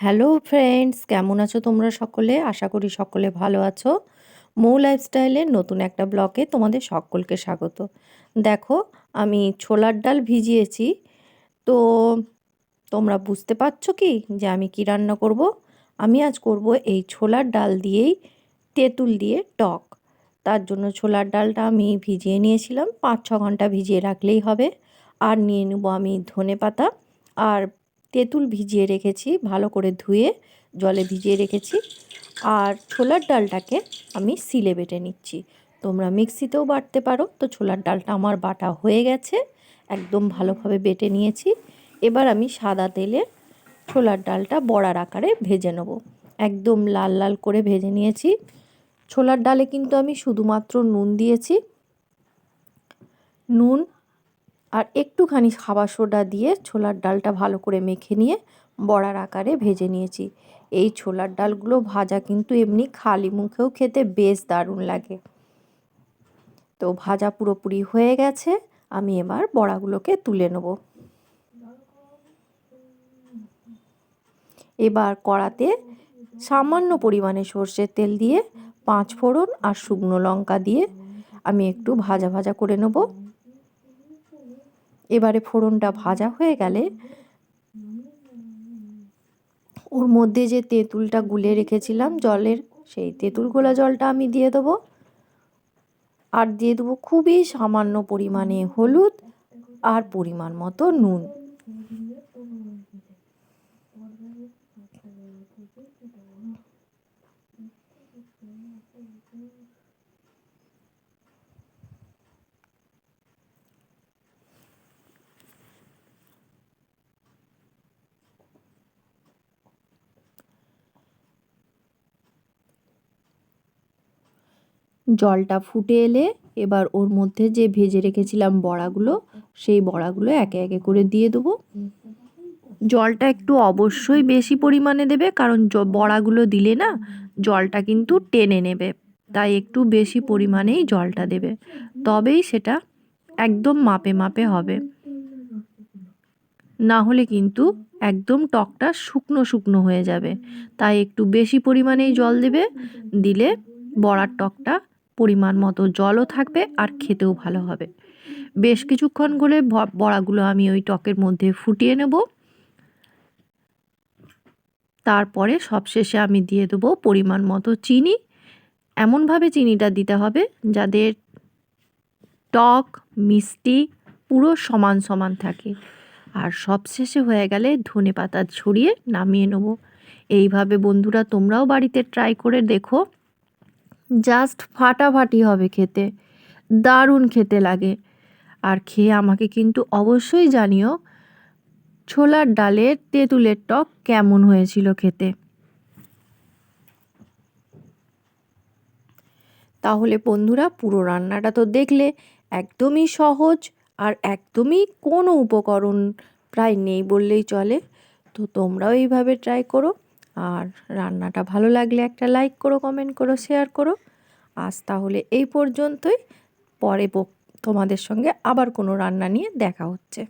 Hello friends, কেমন আছো তোমরা সকলে? আশা করি সকলে ভালো আছো। মৌ লাইফস্টাইলের নতুন একটা ব্লকে তোমাদের সকলকে স্বাগত। দেখো, আমি ছোলার ডাল ভিজিয়েছি। তো তোমরা বুঝতে পারছ কি যে আমি কি রান্না করব? আমি আজ করব এই ছোলার ডাল দিয়েই তেঁতুল দিয়ে টক। তার জন্য ছোলার ডালটা আমি ভিজিয়ে নিয়েছিলাম। পাঁচ ছ ঘণ্টা ভিজিয়ে রাখলেই হবে। আর নিয়ে নেব আমি ধনে পাতা আর তেঁতুল ভিজিয়ে রেখেছি, ভালো করে ধুয়ে জলে ভিজিয়ে রেখেছি। আর ছোলার ডালটাকে আমি সিলে বেটে নিচ্ছি। তোমরা মিক্সিতেও বাটতে পারো। তো ছোলার ডালটা আমার বাটা হয়ে গেছে, একদম ভালোভাবে বেটে নিয়েছি। এবার আমি সাদা তেলে ছোলার ডালটা বড়ার আকারে ভেজে নেব। একদম লাল লাল করে ভেজে নিয়েছি। ছোলার ডালে কিন্তু আমি শুধুমাত্র নুন দিয়েছি। নুন আর একটুখানি খাবার সোডা দিয়ে ছোলার ডালটা ভালো করে মেখে নিয়ে বড়ার আকারে ভেজে নিয়েছি। এই ছোলার ডালগুলো ভাজা কিন্তু এমনি খালি মুখেও খেতে বেশ দারুণ লাগে। তো ভাজা পুরোপুরি হয়ে গেছে। আমি এবার বড়াগুলোকে তুলে নেব। এবার কড়াতে সামান্য পরিমাণে সর্ষের তেল দিয়ে পাঁচ ফোড়ন আর শুকনো লঙ্কা দিয়ে আমি একটু ভাজা ভাজা করে নেব। এবারে ফোড়নটা ভাজা হয়ে গেলে ওর মধ্যে যে তেঁতুলটা গুলে রেখেছিলাম জলের, সেই তেঁতুল গোলা জলটা আমি দিয়ে দেবো। আর দিয়ে দেবো খুবই সামান্য পরিমাণে হলুদ আর পরিমাণ মতো নুন। জলটা ফুটে এলে এবার ওর মধ্যে যে ভেজে রেখেছিলাম বড়াগুলো, সেই বড়াগুলো একে একে করে দিয়ে দেবো। জলটা একটু অবশ্যই বেশি পরিমাণে দেবে, কারণ বড়াগুলো দিলে না জলটা কিন্তু টেনে নেবে, তাই একটু বেশি পরিমাণেই জলটা দেবে। তবেই সেটা একদম মাপে মাপে হবে। না হলে কিন্তু একদম টকটা শুকনো শুকনো হয়ে যাবে, তাই একটু বেশি পরিমাণেই জল দেবে, দিলে বড়ার টকটা পরিমাণ মতো জলও থাকবে আর খেতেও ভালো হবে। বেশ কিছুক্ষণ করে বড়াগুলো আমি ওই টকের মধ্যে ফুটিয়ে নেব। তারপরে সবশেষে আমি দিয়ে দেবো পরিমাণ মতো চিনি। এমনভাবে চিনিটা দিতে হবে যাদের টক, মিষ্টি পুরো সমান সমান থাকে। আর সবশেষে হয়ে গেলে ধনে পাতা ছড়িয়ে নামিয়ে নেব। এইভাবে বন্ধুরা তোমরাও বাড়িতে ট্রাই করে দেখো। জাস্ট ফাটাফাটি হবে খেতে। দারুণ খেতে লাগে। আর খেয়ে আমাকে কিন্তু অবশ্যই জানিও, ছোলার ডালের তেঁতুলের টক কেমন হয়েছিল খেতে। তাহলে বন্ধুরা, পুরো রান্নাটা তো দেখলে একদমই সহজ আর একদমই কোনো উপকরণ প্রায় নেই বললেই চলে। তো তোমরাও এইভাবে ট্রাই করো। আর রান্নাটা ভালো লাগলে একটা লাইক করো কমেন্ট করো শেয়ার করো। আজ তাহলে এই পর্যন্তই। পরে তোমাদের সঙ্গে আবার কোনো রান্না নিয়ে দেখা হচ্ছে।